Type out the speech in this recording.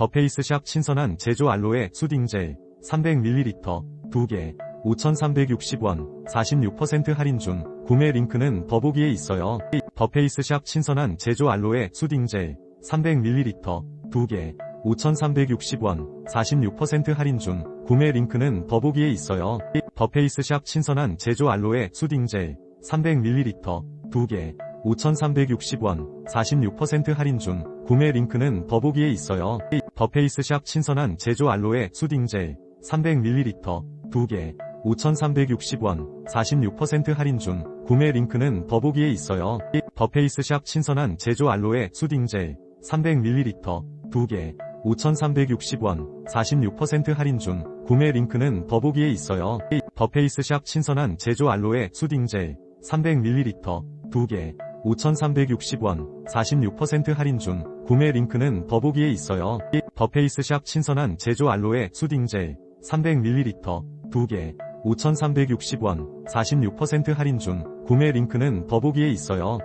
더 페이스샵 신선한 제조 알로에 수딩젤 300ml 2개 5,360원 46% 할인 중 구매 링크는 더보기에 있어요. 더 페이스샵 신선한 제조 알로에 수딩젤 300ml 2개 5,360원 46% 할인 중 구매 링크는 더보기에 있어요. 더 페이스샵 신선한 제조 알로에 수딩젤 300ml 2개 5,360원 46% 할인 중 구매 링크는 더보기에 있어요. 더페이스샵 신선한 제조 알로에 수딩젤 300ml 2개 5,360원 46% 할인 중 구매 링크는 더보기에 있어요. 더페이스샵 신선한 제조 알로에 수딩젤 300ml 2개 5,360원 46% 할인 중 구매 링크는 더보기에 있어요. 더페이스샵 신선한 제조 알로에 수딩젤 300ml 2개 5,360원 46% 할인 중 구매 링크는 더보기에 있어요. 더페이스샵 신선한 제조 알로에 수딩젤 300ml 2개 5,360원 46% 할인 중 구매 링크는 더보기에 있어요.